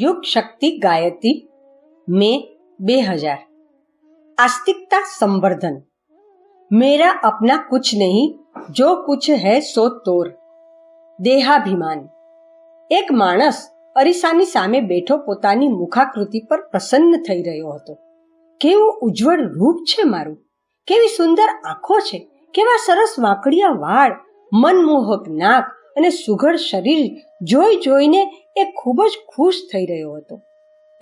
યોગ શક્તિ ગાયતી મે બે હજાર. આસ્તિકતા સંવર્ધન. મેરા અપના કુછ નહીં, જો કુછ હૈ સો તોર. દેહાભિમાન. એક માણસ અરીસાની સામે બેઠો પોતાની મુખાકૃતિ પર પ્રસન્ન થઈ રહ્યો હતો. કેવું ઉજ્જવળ રૂપ છે મારું. કેવી સુંદર આંખો છે. કેવા સરસ વાંકડિયા વાળ, મનમોહક નાક અને સુઘડ શરીર જોઈ જોઈને એ ખૂબ જ ખુશ થઈ રહ્યો હતો.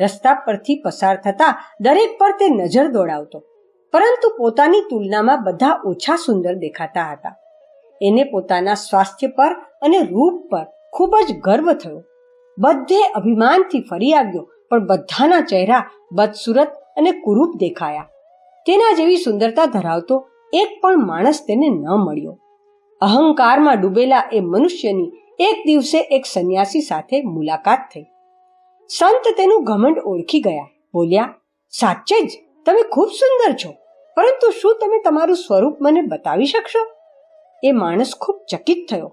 રસ્તા પરથી પસાર થતા દરેક પર તે નજર દોડાવતો, પરંતુ પોતાની તુલનામાં બધા ઓછા સુંદર દેખાતા હતા. એને પોતાના સ્વાસ્થ્ય પર અને રૂપ પર ખૂબ જ ગર્વ થયો. બધે અભિમાનથી ફરી આવ્યો, પણ બધાના ચહેરા બદસુરત અને કુરૂપ દેખાયા. તેના જેવી સુંદરતા ધરાવતો એક પણ માણસ તેને ન મળ્યો. અહંકારમાં ડૂબેલા એ મનુષ્યની એક દિવસે એક સંન્યાસી સાથે મુલાકાત થઈ. સંત તેનું ઘમંડ ઓળખી ગયા. બોલ્યા, સાચે જ, તમે ખૂબ સુંદર છો. પરંતુ શું તમે તમારું સ્વરૂપ મને બતાવી શકશો? એ માણસ ખૂબ ચકિત થયો.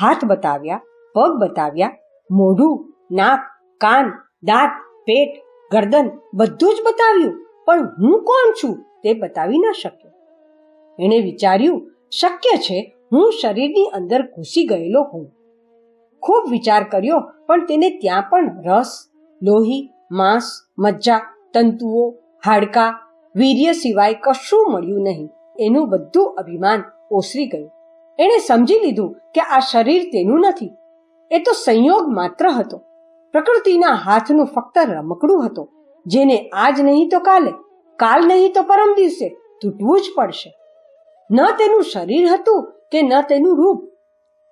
હાથ બતાવ્યા, પગ બતાવ્યા, મોઢું, નાક, કાન, દાંત, પેટ, ગરદન બધું જ બતાવ્યું. પણ હું કોણ છું? તે બતાવી ન શક્યો. એણે વિચાર્યું, શક્ય છે હું શરીરની અંદર ઘૂસી ગયેલો હોઉં. ખૂબ વિચાર કર્યો, પણ તેને ત્યાં પણ રસ, લોહી, માંસ, મજ્જા, તંતુઓ, હાડકા, વીર્ય સિવાય કશું મળ્યું નહીં. એનું બધું અભિમાન ઓસરી ગયું. એણે સમજી લીધું કે આ શરીર તેનું નથી. એ તો સંયોગ માત્ર હતો. પ્રકૃતિના હાથનું ફક્ત રમકડું હતો. જેને આજ નહીં તો કાલે, કાલ નહીં તો પરમ દિવસે તૂટવું જ પડશે. ન તેનું શરીર હતું કે ન તેનું રૂપ.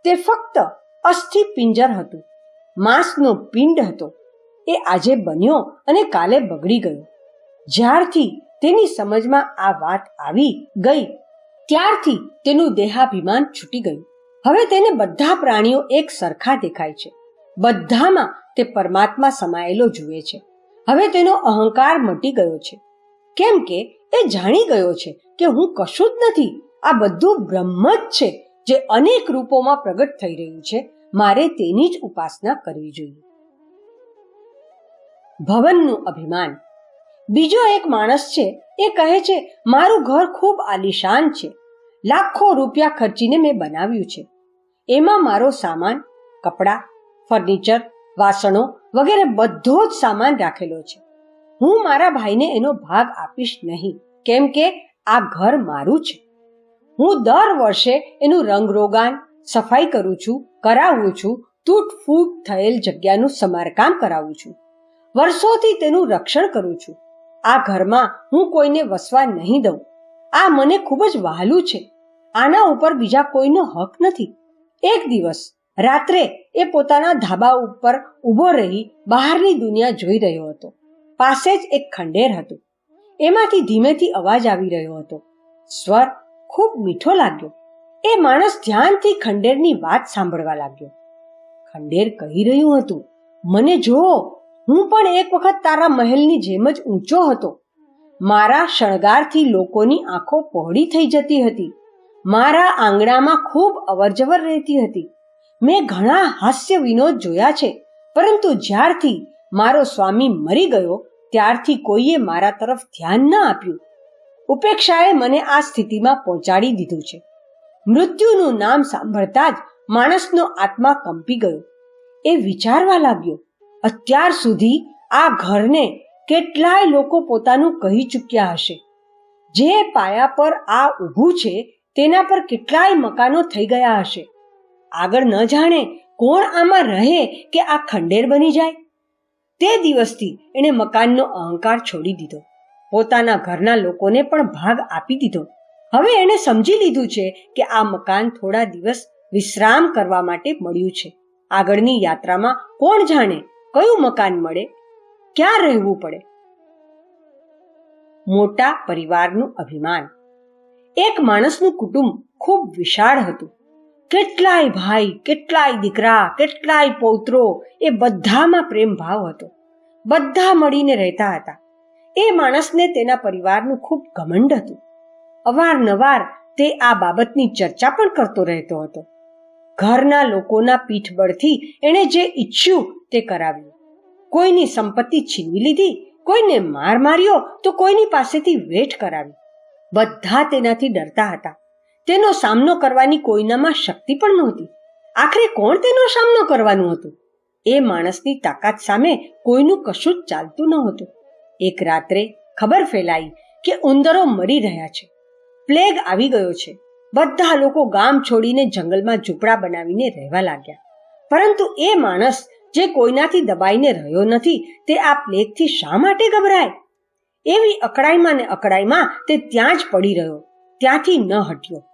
તે ફક્ત અસ્થિ પિંજર હતું. માંસનો પિંડ હતો. એ આજે બન્યો અને કાલે બગડી ગયો. જ્યારથી તેની સમજમાં આ વાત આવી ગઈ, ત્યારથી તેનું દેહાભિમાન છૂટી ગયું. હવે તેને બધા પ્રાણીઓ એક સરખા દેખાય છે. બધામાં તે પરમાત્મા સમાયેલો જુએ છે. હવે તેનો અહંકાર મટી ગયો છે. કેમ કે એ જાણી ગયો છે કે હું કશું જ નથી આ બધું બ્રહ્મ જ છે, જે અનેક રૂપોમાં પ્રગટ થઈ રહ્યું છે. મારે તેની જ ઉપાસના કરવી જોઈએ. ભવનનું અભિમાન. બીજો એક માણસ છે, એ કહે છે, મારું ઘર ખૂબ આલિશાન છે. લાખો રૂપિયા ખર્ચીને મેં બનાવ્યું છે. એમાં મારો સામાન, કપડાં, ફર્નિચર, વાસણો વગેરે બધો જ સામાન રાખેલો છે. હું મારા ભાઈને એનો ભાગ આપીશ નહીં. કેમ કે આ ઘર મારું છે. હું દર વર્ષે એનું રંગરોગાન સફાઈ કરું છું, કરાવું છું તૂટ ફૂટ થયેલ જગ્યાનું સમારકામ કરાવું છું. વર્ષોથી તેનું રક્ષણ કરું છું. આ ઘરમાં હું કોઈને વસવા નહીં દઉં. આ મને ખૂબ જ વહાલું છે. આના ઉપર બીજા કોઈનો હક નથી. એક દિવસ, રાત્રે એ પોતાના ધાબા ઉપર ઊભો રહી બહારની દુનિયા જોઈ રહ્યો હતો. પાસે જ એક ખંડેર હતું. એમાંથી ધીમેથી અવાજ આવી રહ્યો હતો. સ્વર ખૂબ મીઠો લાગ્યો. એ માણસ ધ્યાનથી ખંડેરની વાત સાંભળવા લાગ્યો. ખંડેર કહી રહ્યું હતું, મને જો હું પણ એક વખત તારા મહેલની જેમ જ ઊંચો હતો. મારા શણગારથી લોકોની આંખો પહોળી થઈ જતી હતી. મારા આંગણામાં ખૂબ અવરજવર રહેતી હતી. મેં ઘણા હાસ્ય વિનોદ જોયા છે, પરંતુ જ્યારથી મારો સ્વામી મરી ગયો, ત્યારથી કોઈએ મારા તરફ ધ્યાન ન આપ્યું. ઉપેક્ષાએ મને આ સ્થિતિમાં પહોંચાડી દીધું છે. મૃત્યુનું નામ સાંભળતા જ માણસનો આત્મા કંપી ગયો. એ વિચારવા લાગ્યો, અત્યાર સુધી આ ઘરને કેટલાય લોકો પોતાનું કહી ચૂક્યા હશે. જે પાયા પર આ ઊભું છે તેના પર કેટલાય મકાનો થઈ ગયા હશે. આગળ ન જાણે કોણ આમાં રહે કે આ ખંડેર બની જાય. તે દિવસથી એણે મકાનનો અહંકાર છોડી દીધો. પોતાના ઘરના લોકોને પણ ભાગ આપી દીધો. હવે એણે સમજી લીધું છે કે આ મકાન થોડા દિવસ વિશ્રામ કરવા માટે મળ્યું છે. આગળની યાત્રામાં કોણ જાણે કયું મકાન મળે? ક્યાં રહેવું પડે? મોટા પરિવારનું અભિમાન. એક માણસનું કુટુંબ ખૂબ વિશાળ હતું. કેટલાય ભાઈ, કેટલાય દીકરા, કેટલાય પૌત્રો એ બધામાં પ્રેમ ભાવ હતો. બધા મળીને રહેતા હતા. એ માણસને તેના પરિવારનું ખૂબ ઘમંડ હતું. અવારનવાર તે આ બાબતની ચર્ચા પણ કરતો રહેતો હતો. ઘરના લોકોના પીઠબળથી એણે જે ઈચ્છ્યું તે કરાવ્યું. કોઈની સંપત્તિ છીનવી લીધી, કોઈને માર માર્યો તો કોઈની પાસેથી વેઠ કરાવી. બધા તેનાથી ડરતા હતા. તેનો સામનો કરવાની કોઈનામાં શક્તિ પણ નહોતી. આખરે કોણ તેનો સામનો કરવાનું હતું? એ માણસની તાકાત સામે કોઈનું કશું જ ચાલતું નહોતું. એક રાત્રે ખબર ફેલાઈ કે ઉંદરો મરી રહ્યા છે. પ્લેગ આવી ગયો છે. બધા લોકો ગામ છોડીને જંગલમાં ઝૂંપડા બનાવીને રહેવા લાગ્યા. પરંતુ એ માણસ જે કોઈનાથી દબાઈને રહ્યો નથી, તે આ પ્લેગથી શા માટે ગભરાય? એવી અકળાઈમાં ને અકળાઈમાં તે ત્યાં જ પડી રહ્યો, ત્યાંથી ન હટ્યો.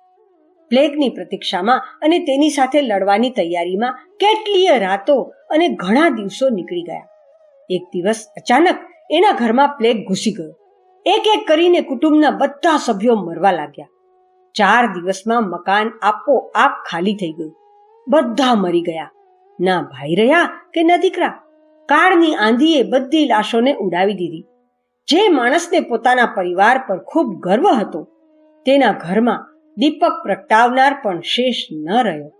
પ્લેગની પ્રતીક્ષામાં અને તેની સાથે લડવાની તૈયારીમાં કેટલીય રાતો અને ઘણા દિવસો નીકળી ગયા. એક દિવસ અચાનક એના ઘરમાં પ્લેગ ઘૂસી ગયો. એક એક કરીને કુટુંબના બધા સભ્યો મરવા લાગ્યા. ચાર દિવસમાં મકાન આપો આપ ખાલી થઈ ગયું. બધા મરી ગયા. ના ભાઈ રહ્યા કે ન દીકરા? કાળની આંધીએ બધી લાશોને ઉડાવી દીધી. જે માણસને પોતાના પરિવાર પર ખૂબ ગર્વ હતો, તેના ઘરમાં દીપક પ્રગટાવનાર પણ શેષ ન રહ્યો.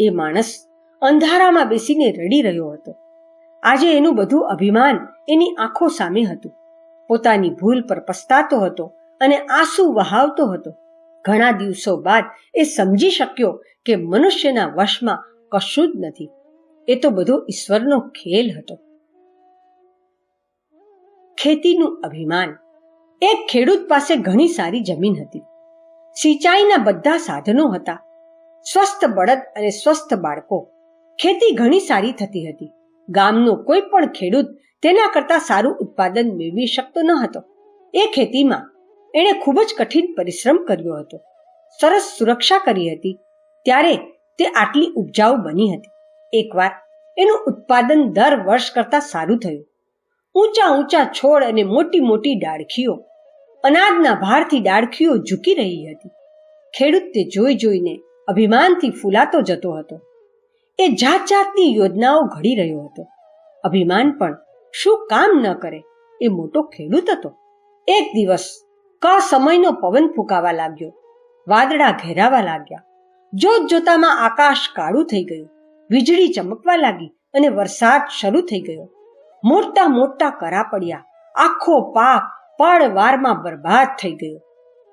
એ માણસ અંધારામાં બેસીને રડી રહ્યો હતો. આજે એનું બધું અભિમાન એની આંખો સામે હતું. પોતાની ભૂલ પર પસ્તાતો હતો અને આંસુ વહાવતો હતો. ઘણા દિવસો બાદ એ સમજી શક્યો કે મનુષ્યના વશમાં કશું જ નથી. એ તો બધો ઈશ્વરનો ખેલ હતો. ખેતીનું અભિમાન. એક ખેડૂત પાસે ઘણી સારી જમીન હતી. સિંચાઈના બધા સાધનો હતા. સ્વસ્થ બળદ અને સ્વસ્થ બાળકો. ખેતી ઘણી સારી થતી હતી. ગામનો કોઈ પણ ખેડૂત તેના કરતા સારું ઉત્પાદન મેળવી શકતો ન હતો. એ ખેતીમાં એણે ખૂબ જ કઠિન પરિશ્રમ કર્યો હતો. સરસ સુરક્ષા કરી હતી. ત્યારે તે આટલી ઉપજાઉ બની હતી. એકવાર એનું ઉત્પાદન દર વર્ષ કરતા સારું થયું. ઊંચા ઊંચા છોડ અને મોટી મોટી ડાળખીઓ, અનાજના ભારથી ડાળખીઓ ઝૂકી રહી હતી. ખેડૂત તે જોઈ જોઈને અભિમાનથી ફૂલાતો જતો હતો. એ જાત જાતની યોજનાઓ ઘડી રહ્યો હતો. અભિમાન પણ શું કામ ન કરે એ મોટો ખેડૂત હતો. એક દિવસ ક સમયનો પવન ફૂંકાવા લાગ્યો. વાદળા ઘેરાવા લાગ્યા. જોત જોતામાં આકાશ કાળું થઈ ગયું. વીજળી ચમકવા લાગી અને વરસાદ શરૂ થઈ ગયો. મોટા મોટા કરા પડ્યા. આખો પાક પળ વારમાં બરબાદ થઈ ગયો.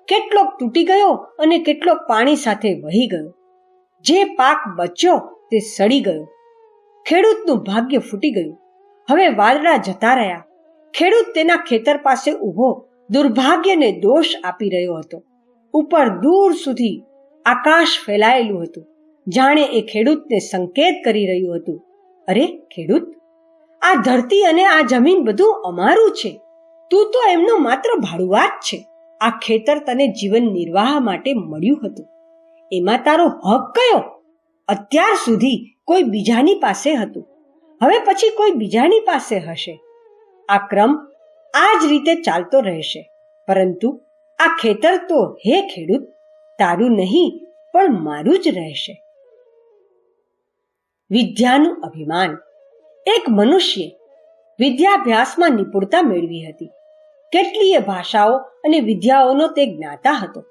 કેટલોક તૂટી ગયો અને કેટલોક પાણી સાથે વહી ગયો. જે પાક બચ્યો તે સડી ગયો. ખેડૂતનું ભાગ્ય ફૂટી ગયું. હવે વાદળા જતા રહ્યા. ખેડૂત તેના ખેતર પાસે ઊભો, દુર્ભાગ્યને દોષ આપી રહ્યો હતો. ઉપર દૂર સુધી આકાશ ફેલાયેલું હતું. જાણે એ ખેડૂતને સંકેત કરી રહ્યું હતું. અરે, ખેડૂત? આ ધરતી અને આ જમીન બધું અમારું છે. તું તો એમનો માત્ર ભાડુઆત છે. આ ખેતર તને જીવન નિર્વાહ માટે મળ્યું હતું. એમાં તારો હક કયો? અત્યાર સુધી કોઈ બીજાની પાસે હતું. હવે પછી કોઈ બીજાની પાસે હશે. આ ક્રમ આ જ રીતે ચાલતો રહેશે. પરંતુ આ ખેતર તો હે ખેડૂત, તારું નહીં, પણ મારું જ રહેશે. વિદ્યાનું અભિમાન. એક મનુષ્ય વિદ્યાભ્યાસમાં નિપુણતા મેળવી હતી. કેટલીય ભાષાઓ અને વિદ્યાઓનો તે જ્ઞાતા હતો.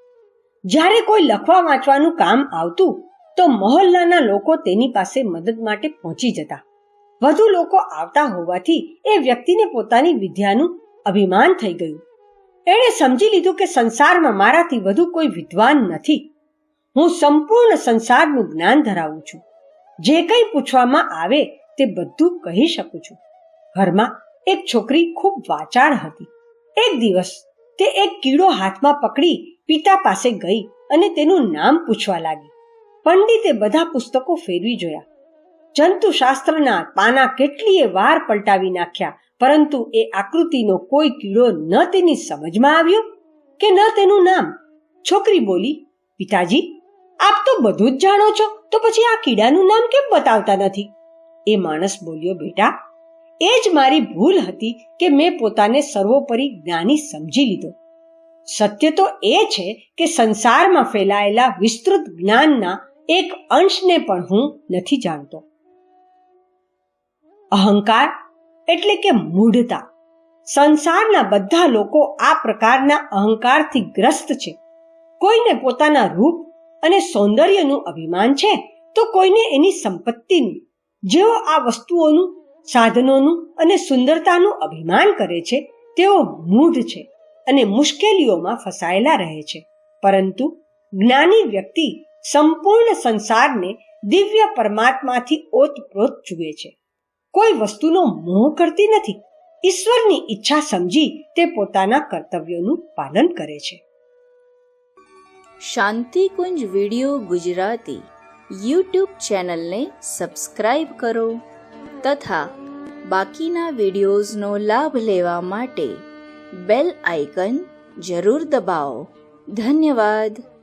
જ્યારે કોઈ લખવા વાંચવાનું કામ આવતું તો મહોલ્લાના લોકો તેની પાસે મદદ માટે પહોંચી જતા. વધુ લોકો આવતા હોવાથી એ વ્યક્તિને પોતાની વિદ્યાનું અભિમાન થઈ ગયું. એણે સમજી લીધું કે સંસારમાં મારાથી વધુ કોઈ વિદ્વાન નથી. હું સંપૂર્ણ સંસારનું જ્ઞાન ધરાવું છું. જે કંઈ પૂછવામાં આવે તે બધું કહી શકું છું. ઘરમાં એક છોકરી ખૂબ વાચાળ હતી. એક દિવસ તે એક કીડો હાથમાં પકડી પિતા પાસે ગઈ અને તેનું નામ પૂછવા લાગી. પંડિતે બધા પુસ્તકો ફેરવી જોયા. જંતુશાસ્ત્રના પાના કેટલીય વાર પલટાવી નાખ્યા, પરંતુ એ આકૃતિનો કોઈ કીડો ન તેની સમજમાં આવ્યો કે ન તેનું નામ? છોકરી બોલી, પિતાજી, આપ તો બધું જ જાણો છો, તો પછી આ કીડાનું નામ કેમ બતાવતા નથી? એ માણસ બોલ્યો, બેટા, એ જ મારી ભૂલ હતી કે મેં પોતાને સર્વોપરી જ્ઞાની સમજી લીધો. સત્ય તો એ છે કે સંસારમાં ફેલાયેલા વિસ્તૃત જ્ઞાનના એક અંશને પણ હું નથી જાણતો. અહંકાર એટલે કે મૂઢતા. સંસારના બધા લોકો આ પ્રકારના અહંકારથી ગ્રસ્ત છે. કોઈને પોતાના રૂપ અને સૌંદર્યનું અભિમાન છે, તો કોઈને એની સંપત્તિનું, જેઓ આ વસ્તુઓનું, સાધનોનું અને સુંદરતાનું અભિમાન કરે છે, તેઓ મૂઢ છે અને મુશ્કેલીઓમાં ફસાયેલા રહે છે. પરંતુ જ્ઞાની વ્યક્તિ સંપૂર્ણ સંસારને દિવ્ય પરમાત્માથી ઓતપ્રોત જુએ છે. કોઈ વસ્તુનો મોહ કરતી નથી. ઈશ્વરની ઈચ્છા સમજી તે પોતાના કર્તવ્યોનું પાલન કરે છે. શાંતિકુંજ વિડિયો ગુજરાતી યુટ્યુબ ચેનલને સબસ્ક્રાઇબ કરો તથા બાકીના વિડિયોઝનો લાભ લેવા માટે બેલ આઇકન જરૂર દબાવો. ધન્યવાદ.